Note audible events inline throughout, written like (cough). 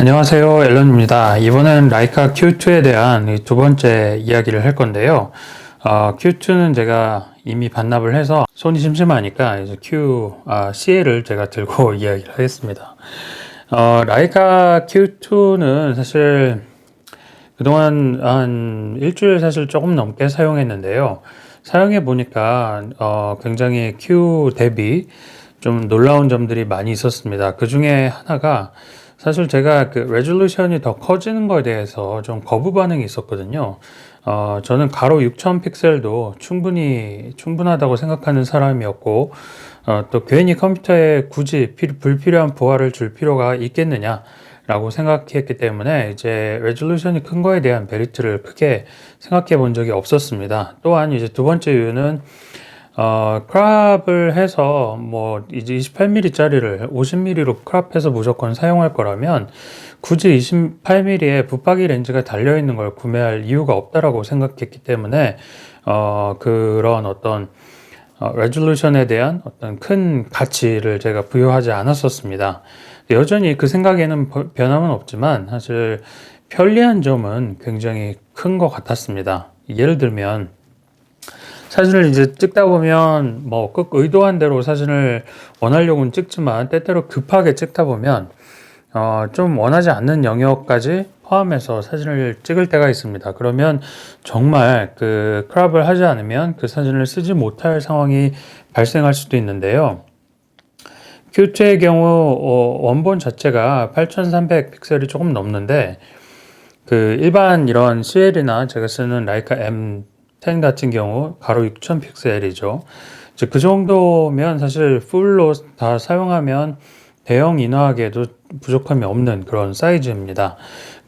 안녕하세요. 앨런입니다. 이번엔 라이카 Q2에 대한 이두 번째 이야기를 할 건데요. 어, Q2는 제가 이미 반납을 해서 손이 심심하니까 이제 Q, 아, CL을 제가 들고 (laughs) 이야기를 하겠습니다. 어, 라이카 Q2는 사실 그동안 한 일주일 사실 조금 넘게 사용했는데요. 사용해 보니까 어, 굉장히 Q 대비 좀 놀라운 점들이 많이 있었습니다. 그 중에 하나가 사실 제가 그 레졸루션이 더 커지는 거에 대해서 좀 거부 반응이 있었거든요. 어, 저는 가로 6000 픽셀도 충분히 충분하다고 생각하는 사람이었고, 어, 또 괜히 컴퓨터에 굳이 피, 불필요한 부하를 줄 필요가 있겠느냐. 라고 생각했기 때문에 이제 레졸루션이 큰 거에 대한 메리트를 크게 생각해 본 적이 없었습니다. 또한 이제 두 번째 이유는 어, 크랍을 해서 뭐 이제 28mm짜리를 50mm로 크랍해서 무조건 사용할 거라면 굳이 28mm의 붙박이 렌즈가 달려 있는 걸 구매할 이유가 없다라고 생각했기 때문에 어, 그런 어떤 어, 레졸루션에 대한 어떤 큰 가치를 제가 부여하지 않았었습니다. 여전히 그 생각에는 변함은 없지만 사실 편리한 점은 굉장히 큰 것 같았습니다. 예를 들면 사진을 이제 찍다 보면 뭐꼭 의도한 대로 사진을 원하려고는 찍지만 때때로 급하게 찍다 보면 어, 좀 원하지 않는 영역까지 포함해서 사진을 찍을 때가 있습니다. 그러면 정말 그 크랍을 하지 않으면 그 사진을 쓰지 못할 상황이 발생할 수도 있는데요. q2의 경우 어, 원본 자체가 8300 픽셀이 조금 넘는데 그 일반 이런 CL이나 제가 쓰는 라이카 M 10 같은 경우 가로 6000 픽셀이죠. 이제 그 정도면 사실 풀로 다 사용하면 대형 인화하기에도 부족함이 없는 그런 사이즈입니다.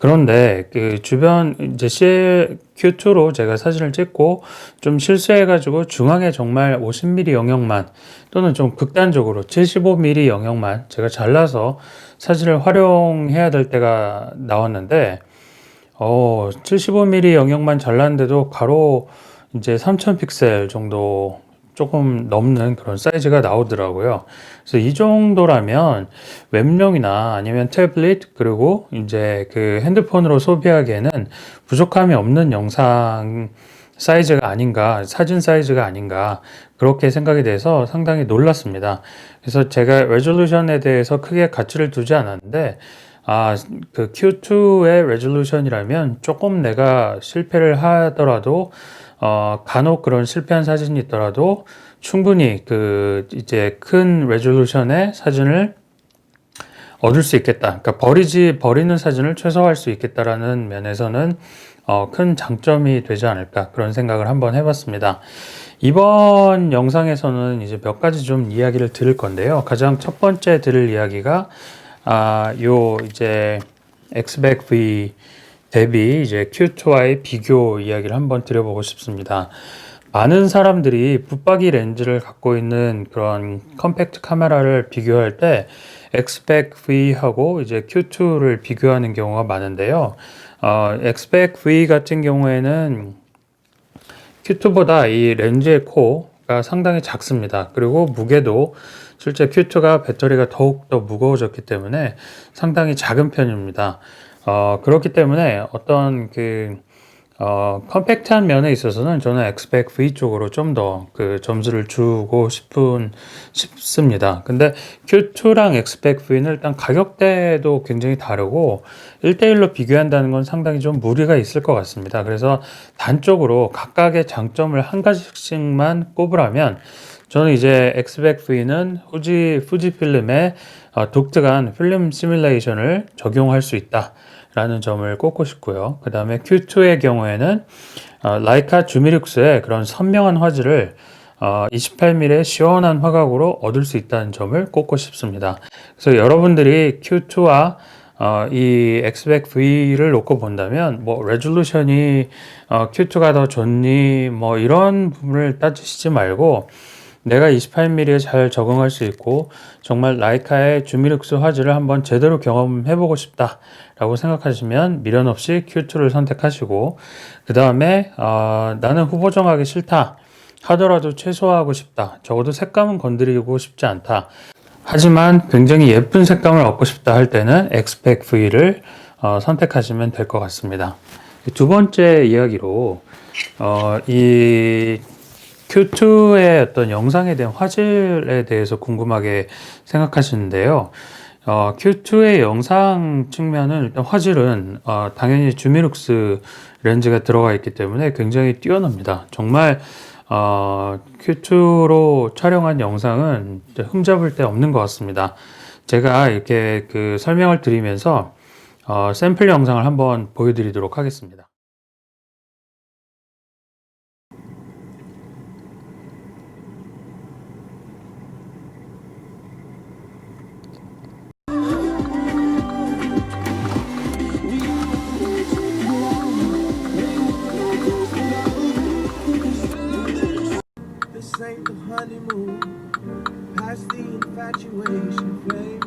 그런데 그 주변 이제 CL Q2로 제가 사진을 찍고 좀 실수해가지고 중앙에 정말 50mm 영역만 또는 좀 극단적으로 75mm 영역만 제가 잘라서 사진을 활용해야 될 때가 나왔는데 어, 75mm 영역만 잘랐는데도 가로 이제 3000 픽셀 정도 조금 넘는 그런 사이즈가 나오더라고요. 그래서 이 정도라면 웹용이나 아니면 태블릿 그리고 이제 그 핸드폰으로 소비하기에는 부족함이 없는 영상 사이즈가 아닌가, 사진 사이즈가 아닌가, 그렇게 생각이 돼서 상당히 놀랐습니다. 그래서 제가 레졸루션에 대해서 크게 가치를 두지 않았는데, 아, 그 Q2의 레졸루션이라면 조금 내가 실패를 하더라도, 어, 간혹 그런 실패한 사진이 있더라도 충분히 그 이제 큰 레졸루션의 사진을 얻을 수 있겠다. 그러니까 버리지, 버리는 사진을 최소화할 수 있겠다라는 면에서는 어, 큰 장점이 되지 않을까 그런 생각을 한번 해봤습니다. 이번 영상에서는 이제 몇 가지 좀 이야기를 드릴 건데요. 가장 첫 번째 들을 이야기가 아, 요 이제 엑스백 V 대비 이제 Q2와의 비교 이야기를 한번 드려보고 싶습니다. 많은 사람들이 붙박이 렌즈를 갖고 있는 그런 컴팩트 카메라를 비교할 때 엑스백 V하고 이제 Q2를 비교하는 경우가 많은데요. 어, 엑스백 V 같은 경우에는 Q2보다 이 렌즈의 코가 상당히 작습니다. 그리고 무게도 실제 Q2가 배터리가 더욱더 무거워졌기 때문에 상당히 작은 편입니다. 어, 그렇기 때문에 어떤 그, 어, 컴팩트한 면에 있어서는 저는 엑스백 V 쪽으로 좀 더 그 점수를 주고 싶은, 싶습니다. 근데 Q2랑 엑스백 V는 일단 가격대도 굉장히 다르고 1대1로 비교한다는 건 상당히 좀 무리가 있을 것 같습니다. 그래서 단적으로 각각의 장점을 한 가지씩만 꼽으라면 저는 이제 엑스백 V는 후지, 후지필름의 어, 독특한 필름 시뮬레이션을 적용할 수 있다. 라는 점을 꼽고 싶고요. 그 다음에 Q2의 경우에는 어, 라이카 주미룩스의 그런 선명한 화질을 어, 28mm 시원한 화각으로 얻을 수 있다는 점을 꼽고 싶습니다. 그래서 여러분들이 Q2와 어, 이 엑스백 V를 놓고 본다면 뭐 레졸루션이 어, Q2가 더 좋니 뭐 이런 부분을 따지시지 말고 내가 28mm에 잘 적응할 수 있고 정말 라이카의 주미룩스 화질을 한번 제대로 경험해보고 싶다 라고 생각하시면 미련 없이 Q2를 선택하시고 그 다음에 어, 나는 후보 정하기 싫다 하더라도 최소화하고 싶다 적어도 색감은 건드리고 싶지 않다 하지만 굉장히 예쁜 색감을 얻고 싶다 할 때는 엑스펙 V를 어, 선택하시면 될 것 같습니다. 두 번째 이야기로 어, 이 Q2의 어떤 영상에 대한 화질에 대해서 궁금하게 생각하시는데요. 어, Q2의 영상 측면은 일단 화질은 어, 당연히 주미룩스 렌즈가 들어가 있기 때문에 굉장히 뛰어납니다. 정말 어, Q2로 촬영한 영상은 흠잡을 데 없는 것 같습니다. 제가 이렇게 그 설명을 드리면서 어, 샘플 영상을 한번 보여드리도록 하겠습니다. Ain't the honeymoon, past the infatuation flame.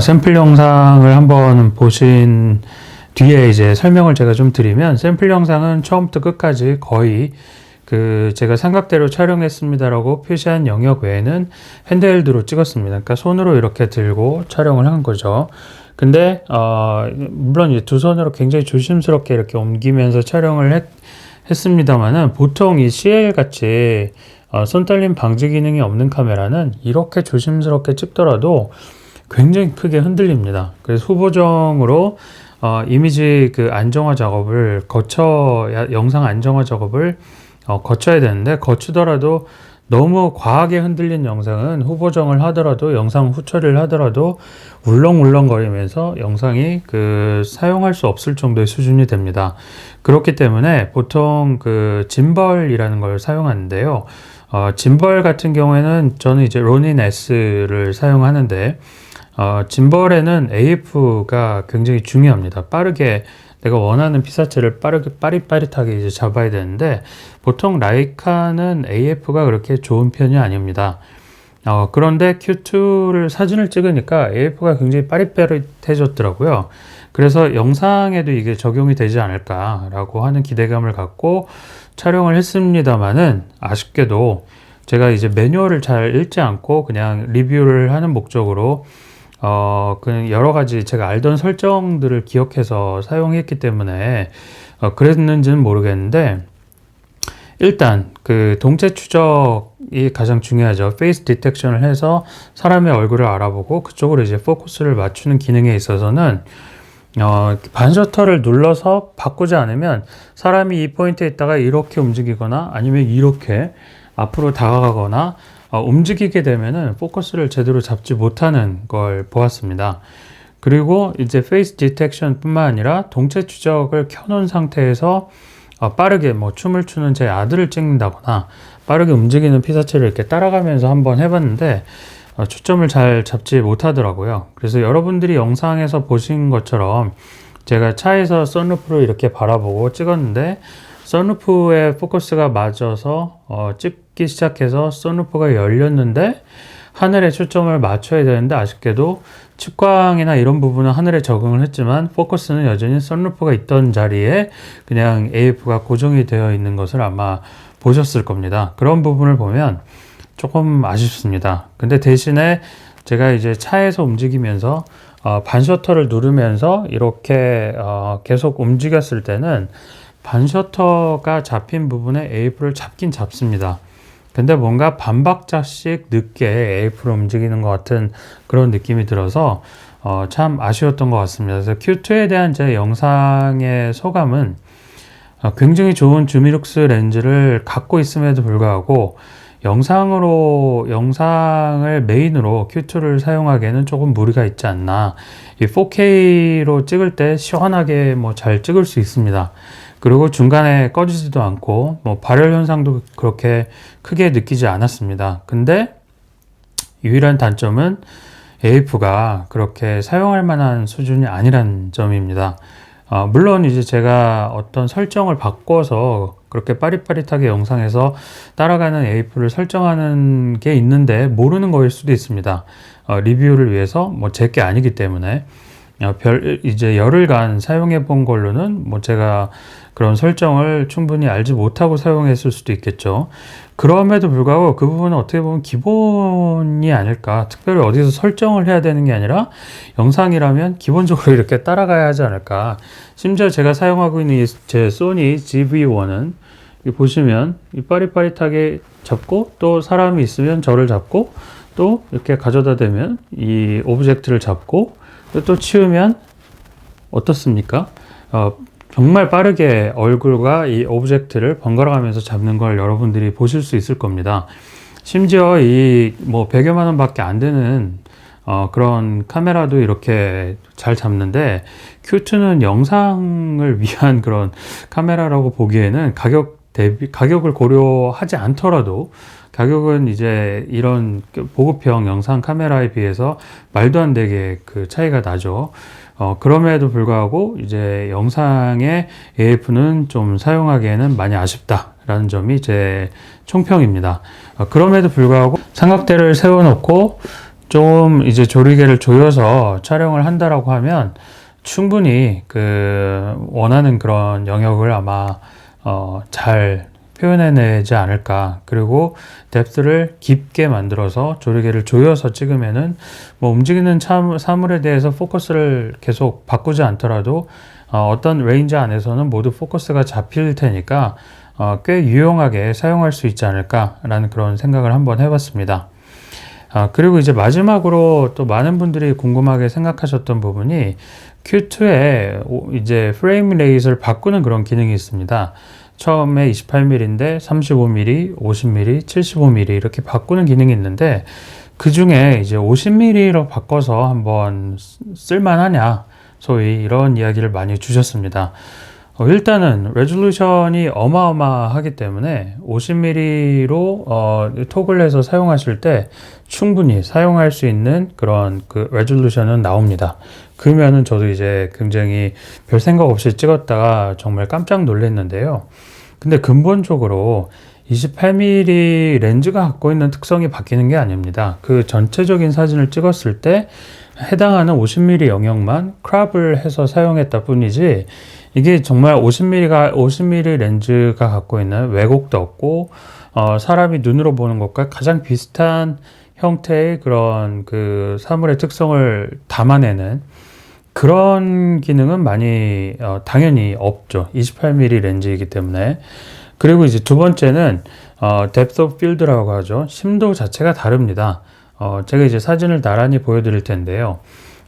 샘플 영상을 한번 보신 뒤에 이제 설명을 제가 좀 드리면 샘플 영상은 처음부터 끝까지 거의 그 제가 삼각대로 촬영했습니다라고 표시한 영역 외에는 핸드헬드로 찍었습니다. 그러니까 손으로 이렇게 들고 촬영을 한 거죠. 근데 어 물론 이제 두 손으로 굉장히 조심스럽게 이렇게 옮기면서 촬영을 했, 했습니다만은 보통 이 CL 같이 어, 손 떨림 방지 기능이 없는 카메라는 이렇게 조심스럽게 찍더라도 굉장히 크게 흔들립니다. 그래서 후보정으로 어, 이미지 그 안정화 작업을 거쳐 영상 안정화 작업을 어, 거쳐야 되는데 거치더라도 너무 과하게 흔들린 영상은 후보정을 하더라도 영상 후처리를 하더라도 울렁울렁거리면서 영상이 그 사용할 수 없을 정도의 수준이 됩니다. 그렇기 때문에 보통 그 짐벌이라는 걸 사용하는데요. 어, 짐벌 같은 경우에는 저는 이제 로닌 S를 사용하는데 어, 짐벌에는 AF가 굉장히 중요합니다. 빠르게 내가 원하는 피사체를 빠르게 빠릿빠릿하게 이제 잡아야 되는데 보통 라이카는 AF가 그렇게 좋은 편이 아닙니다. 어, 그런데 Q2를 사진을 찍으니까 AF가 굉장히 빠릿빠릿해졌더라고요. 그래서 영상에도 이게 적용이 되지 않을까라고 하는 기대감을 갖고 촬영을 했습니다만은 아쉽게도 제가 이제 매뉴얼을 잘 읽지 않고 그냥 리뷰를 하는 목적으로 어, 그 여러 가지 제가 알던 설정들을 기억해서 사용했기 때문에 어, 그랬는지는 모르겠는데 일단 그 동체 추적이 가장 중요하죠. 페이스 디텍션을 해서 사람의 얼굴을 알아보고 그쪽으로 이제 포커스를 맞추는 기능에 있어서는 어, 반셔터를 눌러서 바꾸지 않으면 사람이 이 포인트에 있다가 이렇게 움직이거나 아니면 이렇게 앞으로 다가가거나 어, 움직이게 되면은 포커스를 제대로 잡지 못하는 걸 보았습니다. 그리고 이제 페이스 디텍션 뿐만 아니라 동체 추적을 켜놓은 상태에서 어, 빠르게 뭐 춤을 추는 제 아들을 찍는다거나 빠르게 움직이는 피사체를 이렇게 따라가면서 한번 해봤는데 어, 초점을 잘 잡지 못하더라고요. 그래서 여러분들이 영상에서 보신 것처럼 제가 차에서 썬루프로 이렇게 바라보고 찍었는데 썬루프에 포커스가 맞아서 어, 찍 기 시작해서 썬루프가 열렸는데 하늘에 초점을 맞춰야 되는데 아쉽게도 측광이나 이런 부분은 하늘에 적응을 했지만 포커스는 여전히 썬루프가 있던 자리에 그냥 AF가 고정이 되어 있는 것을 아마 보셨을 겁니다. 그런 부분을 보면 조금 아쉽습니다. 근데 대신에 제가 이제 차에서 움직이면서 어, 반셔터를 누르면서 이렇게 어, 계속 움직였을 때는 반셔터가 잡힌 부분에 AF를 잡긴 잡습니다. 근데 뭔가 반박자씩 늦게 AF로 움직이는 것 같은 그런 느낌이 들어서 어, 참 아쉬웠던 것 같습니다. 그래서 Q2에 대한 제 영상의 소감은 어, 굉장히 좋은 주미룩스 렌즈를 갖고 있음에도 불구하고 영상으로 영상을 메인으로 Q2를 사용하기에는 조금 무리가 있지 않나. 이 4K로 찍을 때 시원하게 뭐 잘 찍을 수 있습니다. 그리고 중간에 꺼지지도 않고 뭐 발열 현상도 그렇게 크게 느끼지 않았습니다. 근데 유일한 단점은 AF가 그렇게 사용할 만한 수준이 아니란 점입니다. 어, 물론 이제 제가 어떤 설정을 바꿔서 그렇게 빠릿빠릿하게 영상에서 따라가는 AF를 설정하는 게 있는데 모르는 거일 수도 있습니다. 어, 리뷰를 위해서 뭐 제 게 아니기 때문에 어, 별 이제 열흘간 사용해 본 걸로는 뭐 제가 그런 설정을 충분히 알지 못하고 사용했을 수도 있겠죠. 그럼에도 불구하고 그 부분은 어떻게 보면 기본이 아닐까. 특별히 어디서 설정을 해야 되는 게 아니라 영상이라면 기본적으로 이렇게 따라가야 하지 않을까. 심지어 제가 사용하고 있는 이제 소니 GV1은 보시면 이 빠릿빠릿하게 잡고 또 사람이 있으면 저를 잡고 또 이렇게 가져다 대면 이 오브젝트를 잡고 또, 또 치우면 어떻습니까? 어, 정말 빠르게 얼굴과 이 오브젝트를 번갈아 가면서 잡는 걸 여러분들이 보실 수 있을 겁니다. 심지어 이 뭐 100여만 원밖에 안 되는 어, 그런 카메라도 이렇게 잘 잡는데 Q2는 영상을 위한 (laughs) 그런 카메라라고 보기에는 가격 대비 가격을 고려하지 않더라도 가격은 이제 이런 보급형 영상 카메라에 비해서 말도 안 되게 그 차이가 나죠. 어, 그럼에도 불구하고 이제 영상의 AF는 좀 사용하기에는 많이 아쉽다 라는 점이 제 총평입니다. 어, 그럼에도 불구하고 삼각대를 세워놓고 좀 이제 조리개를 조여서 촬영을 한다라고 하면 충분히 그 원하는 그런 영역을 아마 어, 잘 표현해내지 않을까. 그리고 뎁스를 깊게 만들어서 조리개를 조여서 찍으면은 뭐 움직이는 참, 사물에 대해서 포커스를 계속 바꾸지 않더라도 어, 어떤 레인지 안에서는 모두 포커스가 잡힐 테니까 어, 꽤 유용하게 사용할 수 있지 않을까라는 그런 생각을 한번 해봤습니다. 아, 그리고 이제 마지막으로 또 많은 분들이 궁금하게 생각하셨던 부분이 Q2에 이제 프레임 레이스를 바꾸는 그런 기능이 있습니다. 처음에 28mm인데 35mm, 50mm, 75mm 이렇게 바꾸는 기능이 있는데 그 중에 이제 50mm로 바꿔서 한번 쓸만하냐 소위 이런 이야기를 많이 주셨습니다. 어, 일단은 레졸루션이 어마어마하기 때문에 50mm로 어, 토글해서 사용하실 때 충분히 사용할 수 있는 그런 그 레졸루션은 나옵니다. 그러면은 저도 이제 굉장히 별 생각 없이 찍었다가 정말 깜짝 놀랐는데요. 근데 근본적으로 28mm 렌즈가 갖고 있는 특성이 바뀌는 게 아닙니다. 그 전체적인 사진을 찍었을 때 해당하는 50mm 영역만 크랍을 해서 사용했다 뿐이지 이게 정말 50mm가 50mm 렌즈가 갖고 있는 왜곡도 없고 어, 사람이 눈으로 보는 것과 가장 비슷한 형태의 그런 그 사물의 특성을 담아내는 그런 기능은 많이 어, 당연히 없죠. 28mm 렌즈이기 때문에. 그리고 이제 두 번째는 어, depth of field라고 하죠. 심도 자체가 다릅니다. 어, 제가 이제 사진을 나란히 보여드릴 텐데요.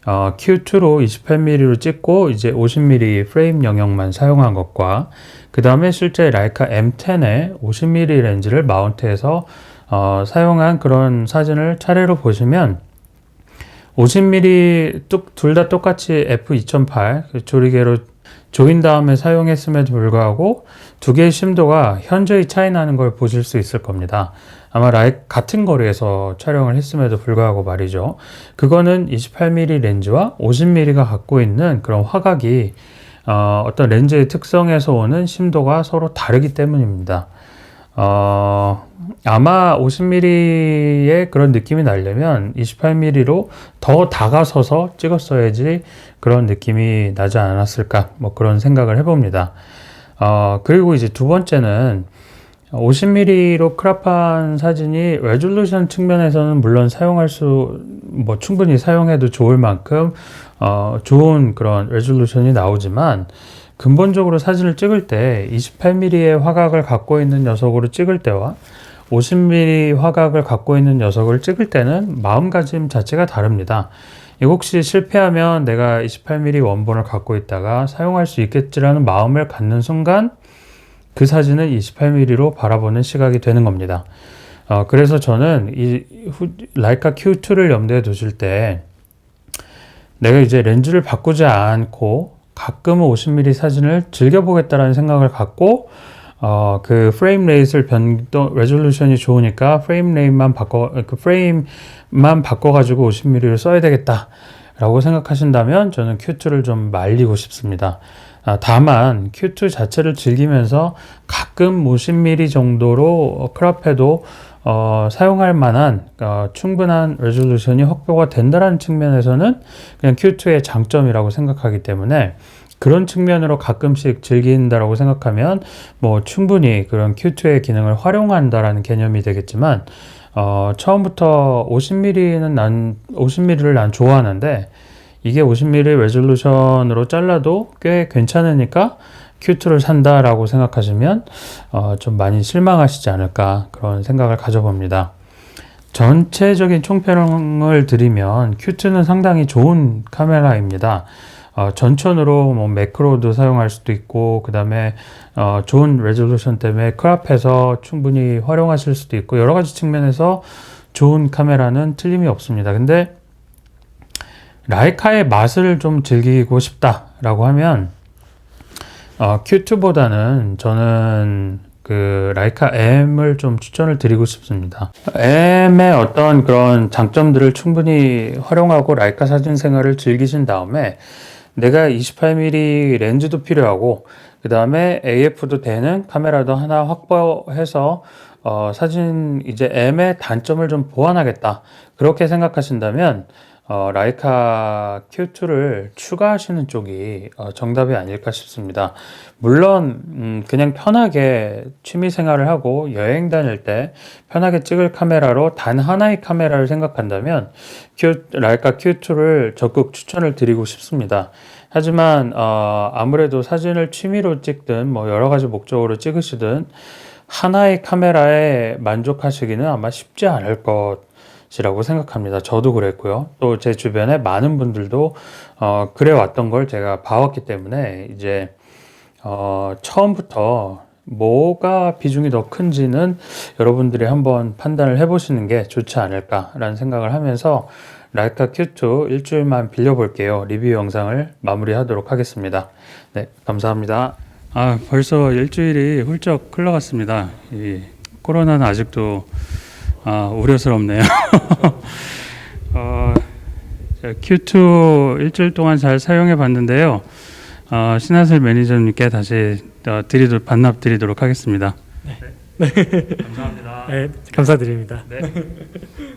어, Q2로 28mm로 찍고 이제 50mm 프레임 영역만 사용한 것과 그 다음에 실제 라이카 M10에 50mm 렌즈를 마운트해서 어, 사용한 그런 사진을 차례로 보시면 50mm 둘 다 똑같이 f2008 그 조리개로 조인 다음에 사용했음에도 불구하고 두 개의 심도가 현저히 차이 나는 걸 보실 수 있을 겁니다. 아마 라이, 같은 거리에서 촬영을 했음에도 불구하고 말이죠. 그거는 28mm 렌즈와 50mm가 갖고 있는 그런 화각이 어, 어떤 렌즈의 특성에서 오는 심도가 서로 다르기 때문입니다. 어, 아마 50mm의 그런 느낌이 나려면 28mm로 더 다가서서 찍었어야지 그런 느낌이 나지 않았을까 뭐 그런 생각을 해봅니다. 어, 그리고 이제 두 번째는 50mm로 크랍한 사진이 레졸루션 측면에서는 물론 사용할 수, 뭐 충분히 사용해도 좋을 만큼, 어, 좋은 그런 레졸루션이 나오지만, 근본적으로 사진을 찍을 때 28mm의 화각을 갖고 있는 녀석으로 찍을 때와 50mm 화각을 갖고 있는 녀석을 찍을 때는 마음가짐 자체가 다릅니다. 혹시 실패하면 내가 28mm 원본을 갖고 있다가 사용할 수 있겠지라는 마음을 갖는 순간 그 사진은 28mm로 바라보는 시각이 되는 겁니다. 어, 그래서 저는 이 후, 라이카 Q2를 염두에 두실 때 내가 이제 렌즈를 바꾸지 않고 가끔은 50mm 사진을 즐겨보겠다라는 생각을 갖고 어, 그 프레임 레이트를 변동, 레졸루션이 좋으니까 프레임 레이트만 바꿔, 그 프레임만 바꿔가지고 50mm를 써야 되겠다. 라고 생각하신다면 저는 Q2를 좀 말리고 싶습니다. 아, 다만 Q2 자체를 즐기면서 가끔 50mm 정도로 어, 크롭해도 어, 사용할 만한 어, 충분한 레졸루션이 확보가 된다는 측면에서는 그냥 Q2의 장점이라고 생각하기 때문에 그런 측면으로 가끔씩 즐긴다라고 생각하면 뭐 충분히 그런 Q2의 기능을 활용한다라는 개념이 되겠지만 어, 처음부터 50mm는 난 50mm를 난 좋아하는데 이게 50mm 레졸루션으로 잘라도 꽤 괜찮으니까 Q2를 산다라고 생각하시면 어, 좀 많이 실망하시지 않을까 그런 생각을 가져봅니다. 전체적인 총평을 드리면 Q2는 상당히 좋은 카메라입니다. 어, 전천으로 뭐 매크로도 사용할 수도 있고 그 다음에 어, 좋은 레졸루션 때문에 크롭해서 충분히 활용하실 수도 있고 여러 가지 측면에서 좋은 카메라는 틀림이 없습니다. 근데 라이카의 맛을 좀 즐기고 싶다라고 하면 어, Q2보다는 저는 그 라이카 M을 좀 추천을 드리고 싶습니다. M의 어떤 그런 장점들을 충분히 활용하고 라이카 사진 생활을 즐기신 다음에 내가 28mm 렌즈도 필요하고 그 다음에 AF도 되는 카메라도 하나 확보해서 어, 사진 이제 M의 단점을 좀 보완하겠다 그렇게 생각하신다면 어, 라이카 Q2를 추가하시는 쪽이 어, 정답이 아닐까 싶습니다. 물론 음, 그냥 편하게 취미 생활을 하고 여행 다닐 때 편하게 찍을 카메라로 단 하나의 카메라를 생각한다면 Q, 라이카 Q2를 적극 추천을 드리고 싶습니다. 하지만 어, 아무래도 사진을 취미로 찍든 뭐 여러 가지 목적으로 찍으시든 하나의 카메라에 만족하시기는 아마 쉽지 않을 것 이라고 생각합니다. 저도 그랬고요. 또 제 주변에 많은 분들도 어, 그래 왔던 걸 제가 봐왔기 때문에 이제 어, 처음부터 뭐가 비중이 더 큰지는 여러분들이 한번 판단을 해보시는 게 좋지 않을까라는 생각을 하면서 라이카 Q2 일주일만 빌려볼게요. 리뷰 영상을 마무리하도록 하겠습니다. 네, 감사합니다. 아, 벌써 일주일이 훌쩍 흘러갔습니다. 이 코로나는 아직도 아, 우려스럽네요. (laughs) 어, 자, Q2 일주일 동안 잘 사용해 봤는데요. 어, 신하슬 매니저님께 다시 어, 드리도, 반납 드리도록 하겠습니다. 네. (laughs) 감사합니다. 네, 감사드립니다. 네.